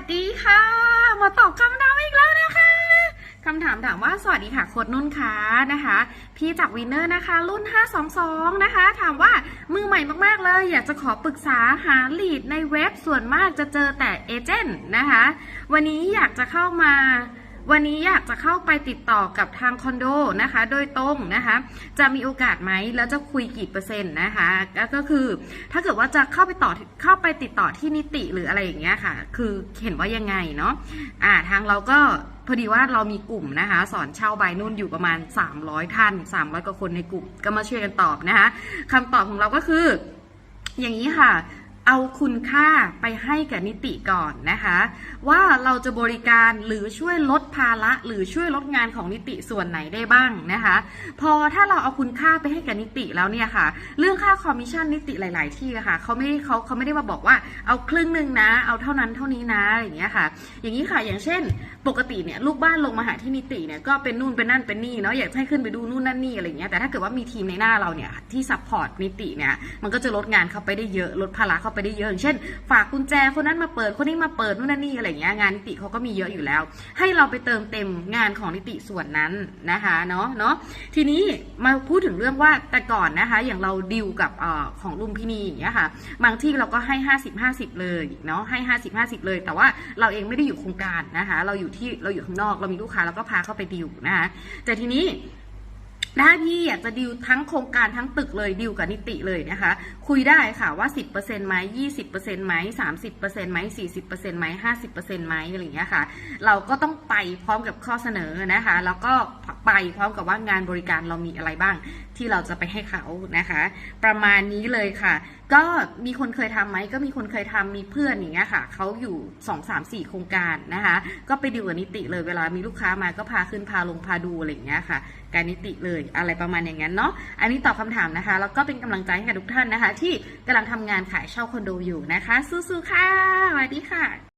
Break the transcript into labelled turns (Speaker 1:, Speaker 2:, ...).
Speaker 1: สดีค่ะ มาตอบคำถามอีกแล้วนะคะคำถามถามว่าสวัสดีค่ะโคดนุ่นค่ะนะคะ พี่จากวินเนอร์นะคะ รุ่น 522 นะคะ ถามว่ามือใหม่มากๆเลย อยากจะขอปรึกษาหาลีดในเว็บส่วนมากจะเจอแต่เอเจนต์นะคะ วันนี้อยากจะเข้ามา วันนี้อยากจะเข้าไปติดต่อกับทางคอนโดนะคะ โดยตรงนะคะ จะมีโอกาสไหมแล้วจะคุยกี่เปอร์เซ็นต์นะคะก็ก็คือถ้าเกิดว่าจะเข้าไปต่อเข้าไปติดต่อที่นิติหรืออะไรอย่างเงี้ยค่ะ คือเห็นว่ายังไงเนาะอ่าทางเราก็พอดีว่าเรามีกลุ่มนะคะ สอนเช่าใบนุ่นอยู่ประมาณ 300 ท่าน 300กว่าคนในกลุ่ม ก็มาช่วยกันตอบนะคะคำตอบของเราก็คือ อย่างนี้ค่ะ เอาคุณค่าไปให้กับนิติก่อนนะคะ ว่าเราจะบริการหรือช่วยลดภาระหรือช่วยลดงานของนิติส่วนไหนได้บ้างนะคะ พอถ้าเราเอาคุณค่าไปให้กับนิติแล้วเนี่ยค่ะ เรื่องค่าคอมมิชชั่นนิติหลาย ๆ ที่ะค่ะเขาไม่ได้เขาเขาไม่ได้มาบอกว่าเอาครึ่งหนึ่งนะ เอาเท่านั้นเท่านี้นะอย่างเงี้ยค่ะ อย่างนี้ค่ะอย่างเช่น ปกติเนี่ยลูกบ้านลงมาหาที่นิติเนี่ยก็เป็นนู่นเป็นนั่นเป็นนี่เนาะอยากให้ขึ้นไปดูนู่นนั่นนี่อะไรเงี้ยแต่ถ้าเกิดว่ามีทีมในหน้าเราเนี่ยที่ซัพพอร์ตนิติเนี่ยมันก็จะลดงานเข้าไปได้เยอะลดภาระเข้าไปได้เยอะอย่างเช่น ฝากกุญแจคนนั้นมาเปิดคนนี้มาเปิดนู่นนั่นนี่อะไรเงี้ยงานนิติเขาก็มีเยอะอยู่แล้ว ให้เราไปเติมเต็มงานของนิติส่วนนั้นนะคะเนาะเนาะทีนี้มาพูดถึงเรื่องว่าแต่ก่อนนะคะ อย่างเราดิวกับออของลุมพินีอย่างเงี้ยค่ะ บางที่เราก็ให้ 50 50 เลยเนาะให้ 50 50 เลย แต่ว่าเราเองไม่ได้อยู่โครงการนะคะ เราอยู่ที่เราอยู่ข้างนอกเรามีลูกค้าเราก็พาเข้าไปดิวนะคะแต่ทีนี้ ถ้าพี่อยากจะดิวทั้งโครงการทั้งตึกเลยดิวกับนิติเลยนะคะ คุยได้ค่ะว่า 10%ไหม20%ไหม30%ไหม40%ไหม50%ไหมอะไรอย่างเงี้ยค่ะ เราก็ต้องไปพร้อมกับข้อเสนอนะคะ แล้วก็ ไปพร้อมกับว่างานบริการเรามีอะไรบ้าง ที่เราจะไปให้เขานะคะ ประมาณนี้เลยค่ะ ก็มีคนเคยทำไหมก็มีคนเคยทำมีเพื่อนอย่างเงี้ยค่ะเขาอยู่ 2 3 4 โครงการนะคะ ก็ไปดิวกับนิติเลยเวลามีลูกค้ามาก็พาขึ้นพาลงพาดูอะไรอย่างเงี้ยค่ะ การนิติเลยอะไรประมาณอย่างนั้นเนาะอันนี้ตอบคำถามนะคะแล้วก็เป็นกำลังใจให้กับทุกท่านนะคะ ที่กำลังทำงานขายเช่าคอนโดอยู่นะคะสู้ๆค่ะสวัสดีค่ะ